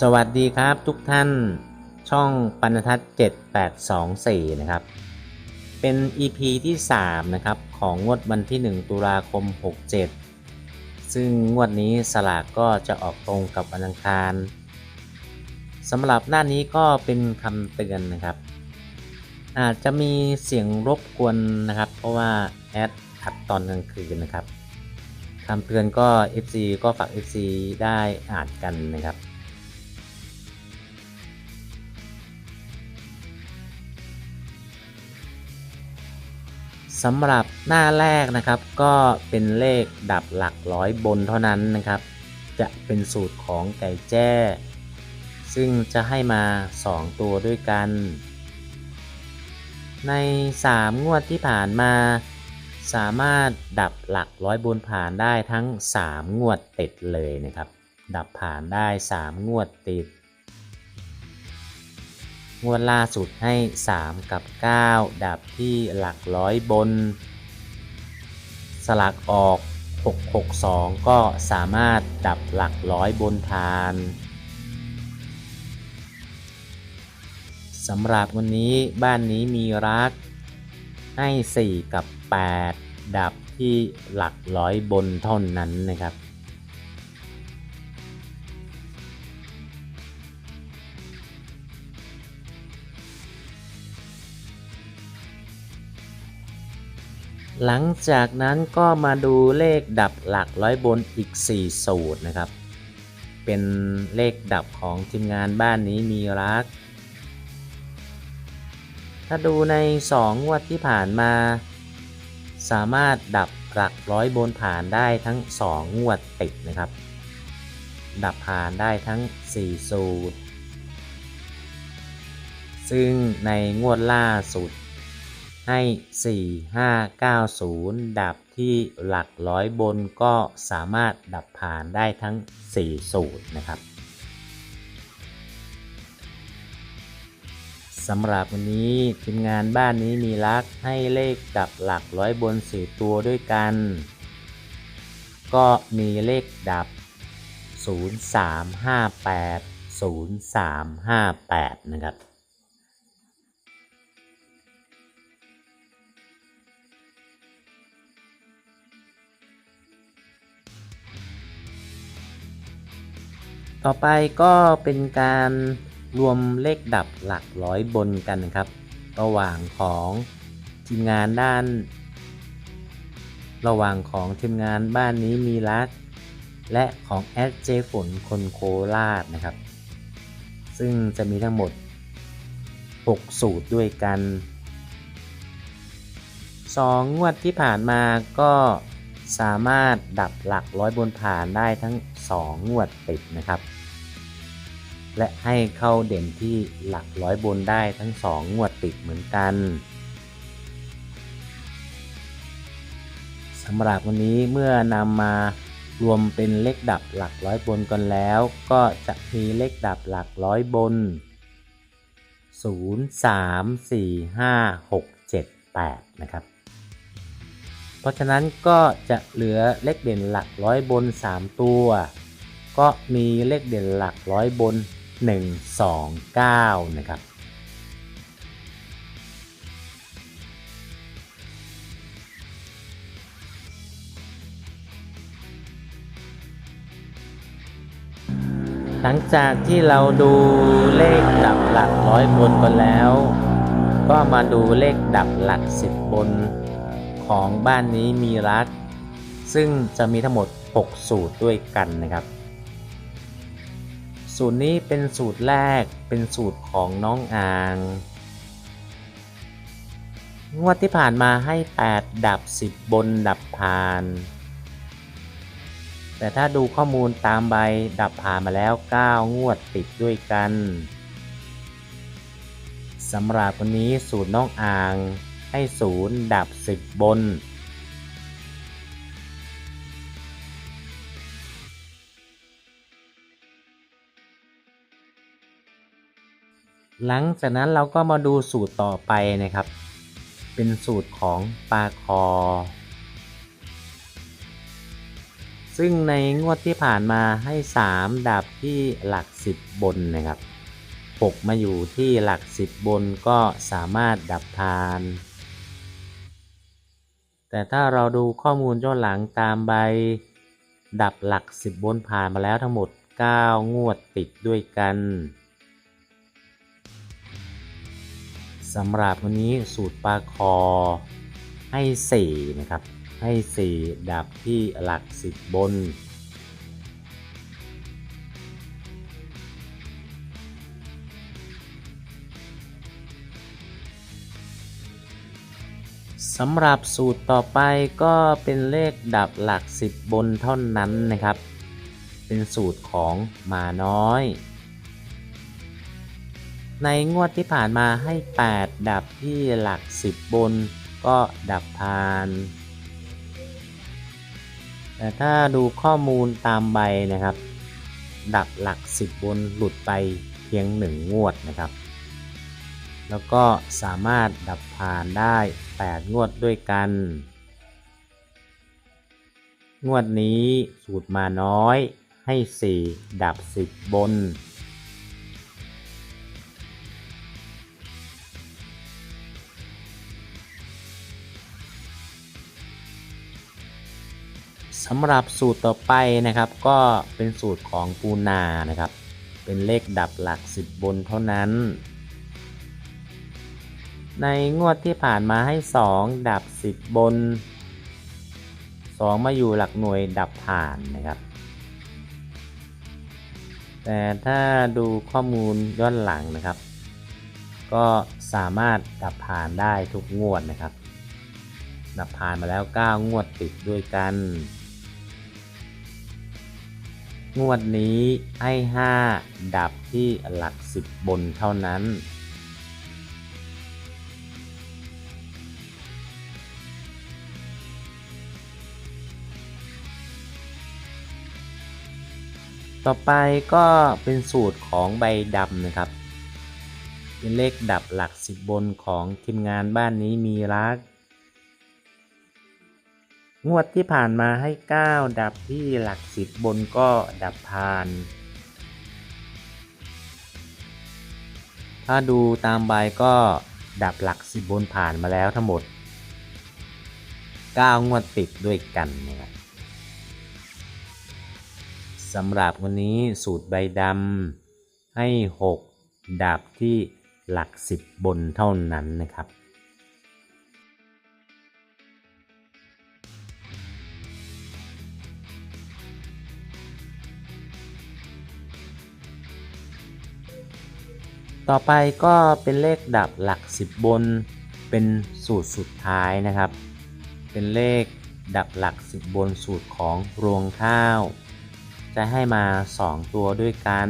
สวัสดีครับทุกท่านช่องปันทัศน์7824 นะครับ เป็น EP ที่ 3 นะครับ ของงวดวันที่ 1 ตุลาคม 67 ซึ่งงวดนี้สลากก็จะออกตรงกับวันอังคารสำหรับหน้านี้ก็เป็นคำเตือนนะครับ อาจจะมีเสียงรบกวนนะครับ เพราะว่าแอดขัดตอนกลางคืนนะครับคำเตือนก็ FC ก็ฝาก FC ได้อ่านกันนะครับ สำหรับหน้าแรกนะครับ ก็เป็นเลขดับหลักร้อยบนเท่านั้นนะครับ จะเป็นสูตรของไก่แจ้ ซึ่งจะให้มา 2 ตัวด้วยกัน ใน 3 งวดที่ผ่านมา สามารถดับหลักร้อยบนผ่านได้ทั้ง 3 งวดติดเลยนะครับ ดับผ่านได้ 3 งวดติด งวดล่าสุดให้ 3 กับ 9 ดับที่หลักร้อยบน สลักออก 662 ก็สามารถดับหลักร้อยบนทานสำหรับวันนี้บ้านนี้มีรัก ให้ 4 กับ 8 ดับที่หลักร้อยบนเท่านั้นนะครับ หลังจากนั้นก็มาดูเลขดับหลักร้อยบนอีก 4 สูตรนะครับ เป็นเลขดับของทีมงานบ้านนี้มีรัก ถ้าดูใน2งวดที่ผ่านมา สามารถดับหลักร้อยบนผ่านได้ทั้ง 2 งวดติดนะครับ ดับผ่านได้ทั้ง 4 สูตร ซึ่งในงวดล่าสุด ให้ 4 5 9 0 ดับที่หลักร้อยบนก็สามารถดับผ่านได้ทั้ง 4 สูตรนะครับสำหรับวันนี้ทีมงานบ้านนี้มีลักให้เลขดับหลักร้อยบนสี่ตัวด้วยกัน ก็มีเลขดับ 0358 0358 นะครับ ต่อไปก็เป็นการรวมเลขดับหลักร้อยบนกันนะครับ ระหว่างของทีมงานด้าน ระหว่างของทีมงานบ้านนี้มีรักและของแอดเจฝนคนโคราชนะครับ ซึ่งจะมีทั้งหมด 6 สูตรด้วยกัน 2 งวดที่ผ่านมาก็สามารถดับหลักร้อยบนผ่านได้ทั้ง 2 งวดติดนะครับ และให้เข้าเด่นที่หลักร้อยบนได้ทั้ง 2 งวดติดเหมือนกันสำหรับวันนี้เมื่อนำมารวมเป็นเลขดับหลักร้อยบนกันแล้ว ก็จะมีเลขดับหลักร้อยบน 0 3 4 5 6 7 8 นะครับ เพราะฉะนั้นก็จะเหลือเลขเด่นหลักร้อยบน 3 ตัว ก็มีเลขเด่นหลักร้อยบน 1 2 9 นะครับหลังจากที่เราดูเลขดับหลักร้อยบนกันแล้ว ก็มาดูเลขดับหลักสิบบนของบ้านนี้มีรัก ซึ่งจะมีทั้งหมด 6 สูตรด้วยกันนะครับ สูตรนี้เป็นสูตรแรกเป็นสูตรของน้องอาง งวดที่ผ่านมาให้ 8 ดับ 10 บนดับผ่าน แต่ถ้าดูข้อมูลตามใบดับผ่านมาแล้ว 9 งวดติดด้วยกันสำหรับวันนี้สูตรน้องอ่างให้ศูนย์ดับ 10 บน หลังจากนั้นเราก็มาดูสูตรต่อไปนะครับ เป็นสูตรของปลาคอ ซึ่งในงวดที่ผ่านมาให้ 3 ดับที่หลัก 10 บนนะครับ 6 มาอยู่ที่หลัก 10 บนก็สามารถดับทาน แต่ถ้าเราดูข้อมูลย้อนหลังตามใบ ดับหลัก 10 บนผ่านมาแล้วทั้งหมด 9 งวดติดด้วยกัน สำหรับวันนี้สูตรปลาคอให้ 4 นะครับ ให้ 4 ดับที่หลัก 10 บน สำหรับสูตรต่อไปก็เป็นเลขดับหลัก 10 บนเท่านั้นนะครับ เป็นสูตรของมาน้อย ในงวดที่ผ่านมาให้ 8 ดับที่หลัก 10 บน ก็ดับพาน แต่ถ้าดูข้อมูลตามใบนะครับ ดับหลัก 10 บนหลุดไปเพียง 1 งวดนะครับ แล้วก็สามารถดับผ่านได้ 8 งวดด้วยกัน งวดนี้สูตรมาน้อยให้ 4 ดับ 10 บนำหรับสูตรต่อไปนะครับ ก็เป็นสูตรของปูนานะครับ เป็นเลขดับหลัก 10 บนเท่านั้น ในงวดที่ผ่านมาให้ 2 ดับ 10 บน 2 มาอยู่หลักหน่วยดับผ่านนะครับ แต่ถ้าดูข้อมูลย้อนหลังนะครับ ก็สามารถดับผ่านได้ทุกงวดนะครับดับผ่านมาแล้ว 9 งวดติดด้วยกัน งวดนี้ให้ 5 ดับที่หลัก 10 บนเท่านั้น ต่อไปก็เป็นสูตรของใบดำนะครับ เป็นเลขดับหลัก 10 บนของทีมงานบ้านนี้มีรัก งวดที่ผ่านมาให้ 9 ดับที่หลัก10บบนก็ดับพาน ถ้าดูตามใบก็ดับหลัก10บบนผ่านมาแล้วทั้งหมด 9 งวดติดด้วยกันนะครับสำหรับวันนี้สูตรใบดำให้ 6 ดับที่หลัก10บนเท่านั้นนะครับ ต่อไปก็เป็นเลขดับหลัก 10 บน เป็นสูตรสุดท้ายนะครับ เป็นเลขดับหลัก 10 บนสูตรของรวงข้าว จะให้มา 2 ตัวด้วยกัน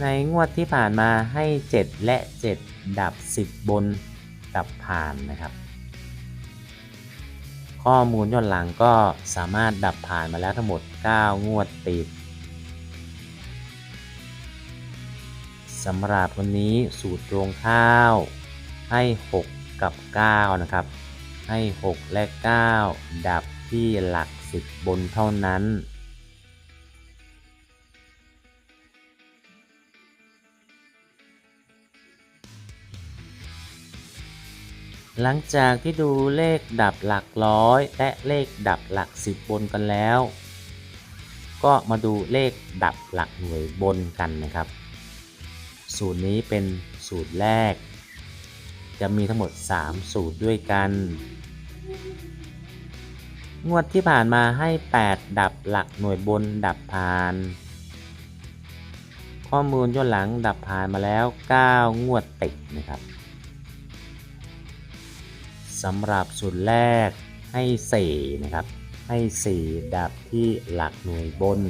ในงวดที่ผ่านมาให้ 7 และ 7 ดับ 10 บนดับผ่านนะครับ ข้อมูลย้อนหลังก็สามารถดับผ่านมาแล้วทั้งหมด 9 งวดติด สำหรับวันนี้สูตรรวงข้าว ให้ 6 กับ 9 นะครับ ให้ 6 และ 9 ดับที่หลัก 10 บนเท่านั้น หลังจากที่ดูเลขดับหลักร้อย และเลขดับหลัก 10 บนกันแล้ว ก็มาดูเลขดับหลักหน่วยบนกันนะครับ สูตรนี้เป็นสูตรแรก จะมีทั้งหมด 3 สูตรด้วยกัน งวดที่ผ่านมาให้ 8 ดับหลักหน่วยบนดับผ่าน ข้อมูลย้อนหลังดับผ่านมาแล้ว 9 งวดติดนะครับสำหรับสูตรแรกให้ 4 นะครับ ให้ 4 ดับที่หลักหน่วยบน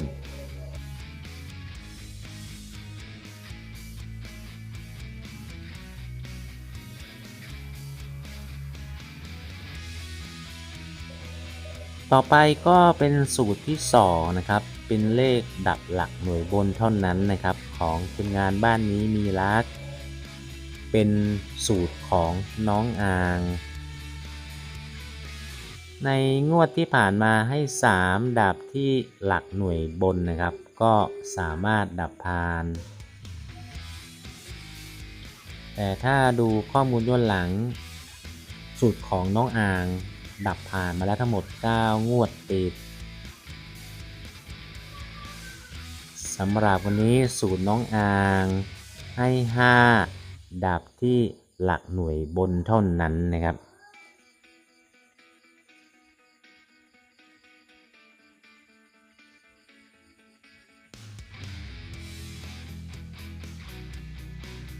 ต่อไปก็เป็นสูตรที่ 2 นะครับ เป็นเลขดับหลักหน่วยบนเท่านั้นนะครับ ของทีมงานบ้านนี้มีรัก เป็นสูตรของน้องอาง ในงวดที่ผ่านมาให้ 3 ดับที่หลักหน่วยบนนะครับ ก็สามารถดับพานแต่ถ้าดูข้อมูลย้อนหลัง สูตรของน้องอ่าง ดับผ่านมาแล้วทั้งหมด 9 งวดติดสำหรับวันนี้สูตรน้องอางให้ 5 ดับที่หลักหน่วยบนเท่านั้นนะครับ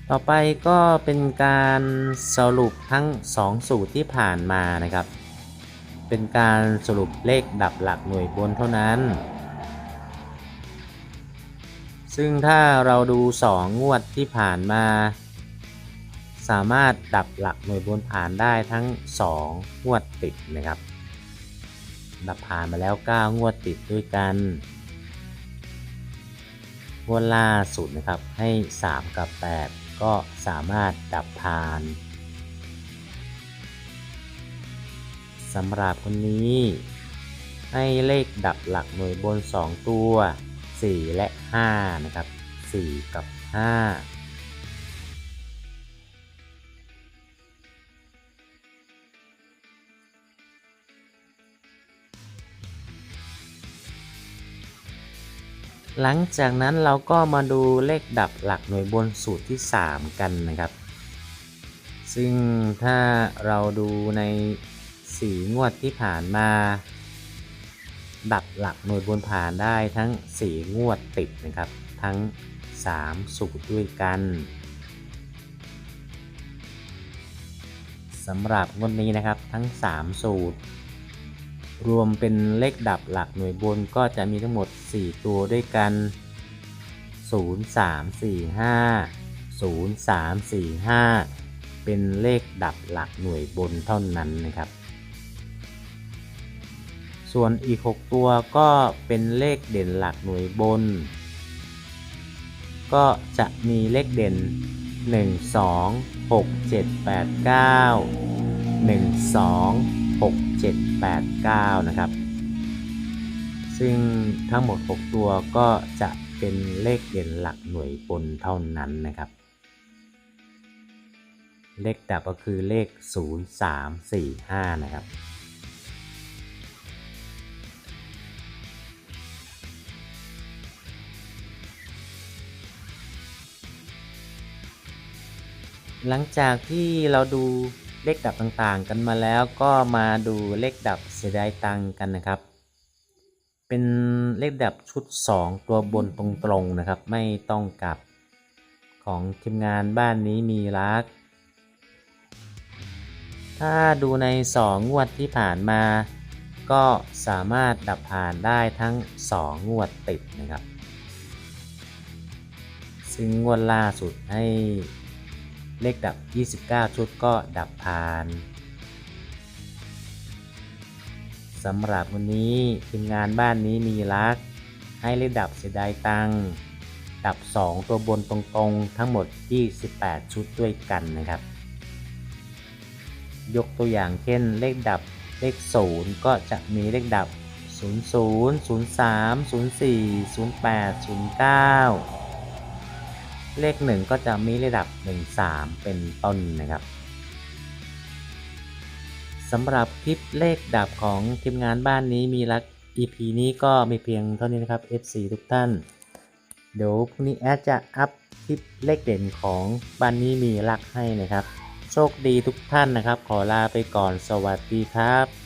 ต่อไปก็เป็นการสรุปทั้ง 2 สูตรที่ผ่านมานะครับ เป็นการสรุปเลขดับหลักหน่วยบนเท่านั้น ซึ่งถ้าเราดู 2 งวดที่ผ่านมา สามารถดับหลักหน่วยบนผ่านได้ทั้ง 2 งวดติดนะครับ ดับผ่านมาแล้ว 9 งวดติดด้วยกันงวดล่าสุดนะครับให้ 3 กับ 8 ก็สามารถดับผ่าน สำหรับคนนี้ ให้เลขดับหลักหน่วยบน 2 ตัว 4 และ 5 นะครับ 4 กับ 5หลังจากนั้นเราก็มาดูเลขดับหลักหน่วยบนสูตรที่ 3 กันนะครับ ซึ่งถ้าเราดูใน 4งวดที่ผ่านมา ดับหลักหน่วยบนผ่านได้ทั้ง4งวดติดนะครับ ทั้ง3สูตรด้วยกันสำหรับงวดนี้นะครับทั้ง 3 สูตร รวมเป็นเลขดับหลักหน่วยบนก็จะมีทั้งหมด 4 ตัวด้วยกัน 0 3 4 5 0 3 4 5 เป็นเลขดับหลักหน่วยบนเท่านั้นนะครับ ส่วนอีก 6 ตัวก็เป็นเลขเด่นหลักหน่วยบน ก็จะมีเลขเด่น 1 2 6 7 8 9 1 2 6 7 8 9 นะครับ ซึ่งทั้งหมด 6 ตัวก็จะเป็นเลขเด่นหลักหน่วยบนเท่านั้นนะครับ เลขดับก็คือเลข 0 3 4 5 นะครับ หลังจากที่เราดูเลขดับต่างๆ กันมาแล้วก็มาดูเลขดับเสียดายตังกันนะครับ เป็นเลขดับชุด 2 ตัวบนตรงๆนะครับ ไม่ต้องกลับของทีมงานบ้านนี้มีรัก ถ้าดูใน 2 งวดที่ผ่านมา ก็สามารถดับผ่านได้ทั้ง 2 งวดติดนะครับ ซึ่งงวดล่าสุดให้ เลขดับ 29 ชุดก็ดับผ่านสำหรับวันนี้ทีมงานบ้านนี้มีรัก ให้เลขดับเสียดายตังดับ 2 ตัวบนตรงๆ ทั้งหมด 28 ชุดด้วยกันนะครับ ยกตัวอย่างเช่นเลขดับเลข 0 ก็จะมีเลขดับ 00 03 04 08 09 เลข 1 ก็จะมีระดับ 1 3 เป็นต้นนะครับสำหรับคลิปเลขดับของทีมงานบ้านนี้มีรัก EP นี้ก็มีเพียงเท่านี้นะครับ FC ทุกท่าน เดี๋ยวพรุ่งนี้แอดจะอัพคลิปเลขเด่นของบ้านนี้มีรักให้นะครับ โชคดีทุกท่านนะครับ ขอลาไปก่อนสวัสดีครับ